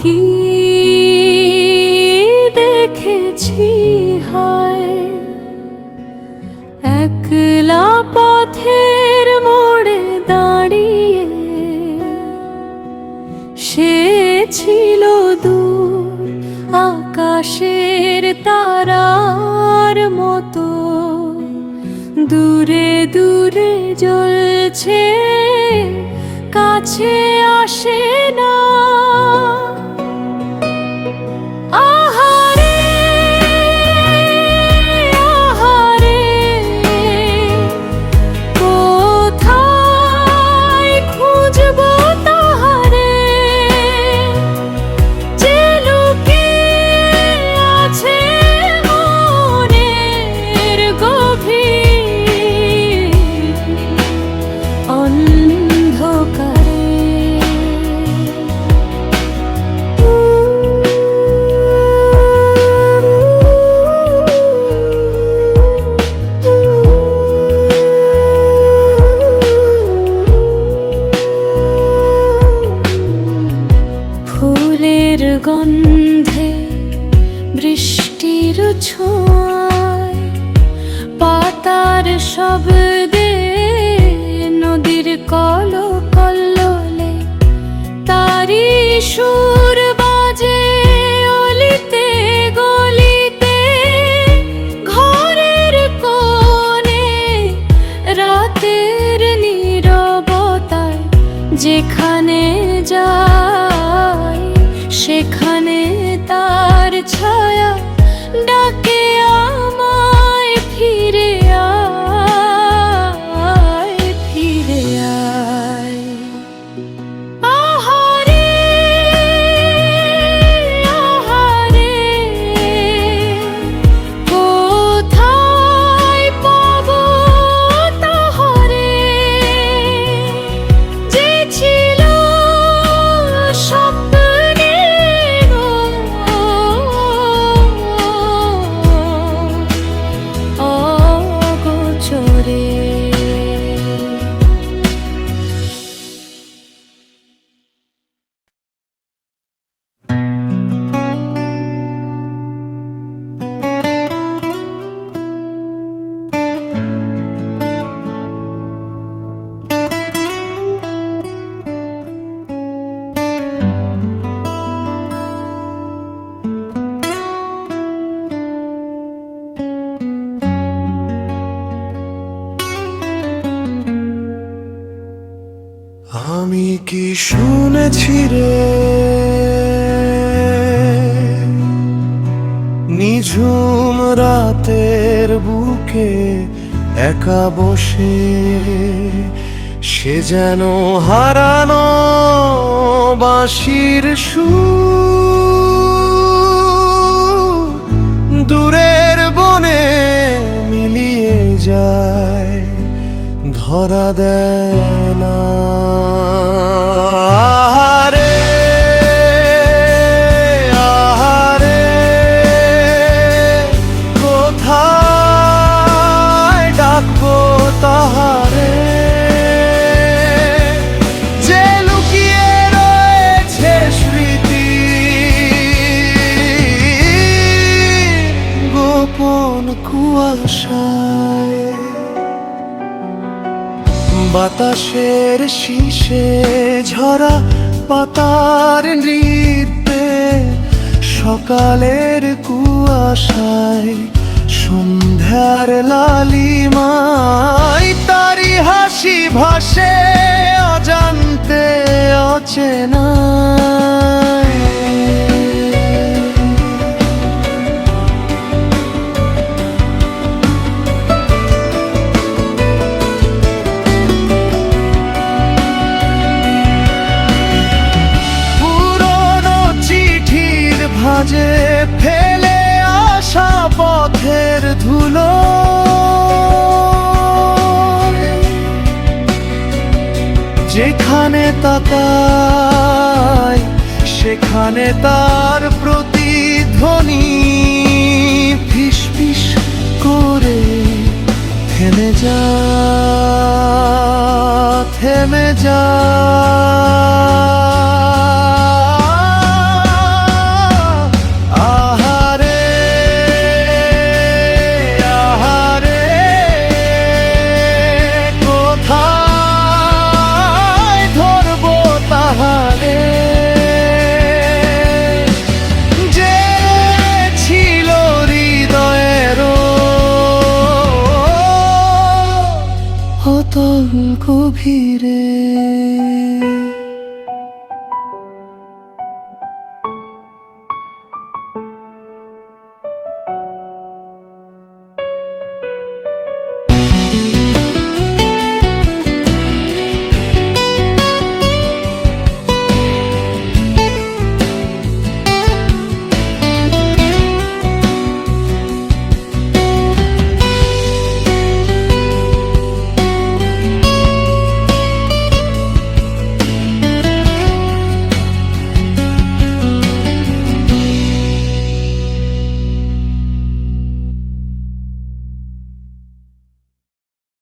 কি দেখেছি হয়? একলা পথের মোড়ে দাঁড়িয়ে সে ছিল দূর আকাশের তারার মতো। দূরে দূরে জ্বলছে, কাছে আসে না। পাতার শব্দে নদীর কল কল্লোলে। তারি সুর বাজে অলিতে গলিতে। ঘরের কোণে রাতের নীরবতায় যেখানে যায়, সেখানে তার ছায়া ডাকে শুনেছি রে। নিঝুম রাতের বুকে একা বসে সে যেন হারানো বাঁশির সুর দূরের বনে মিলিয়ে যায়, ধরা দেয় না। কুয়াশায় বাতাসের শীষে ঝরা পাতার নৃত্যে সকালের কুয়াশায় সন্ধ্যার লালিমায় তারি হাসি ভাসে। ভাঁজে ফেলে আসা পথের ধুলো। যেখানে তাকাই সেখানে তার প্রতিধ্বনি ফিস ফিস করে থেমে যা থেমে যা। 떠올고 비를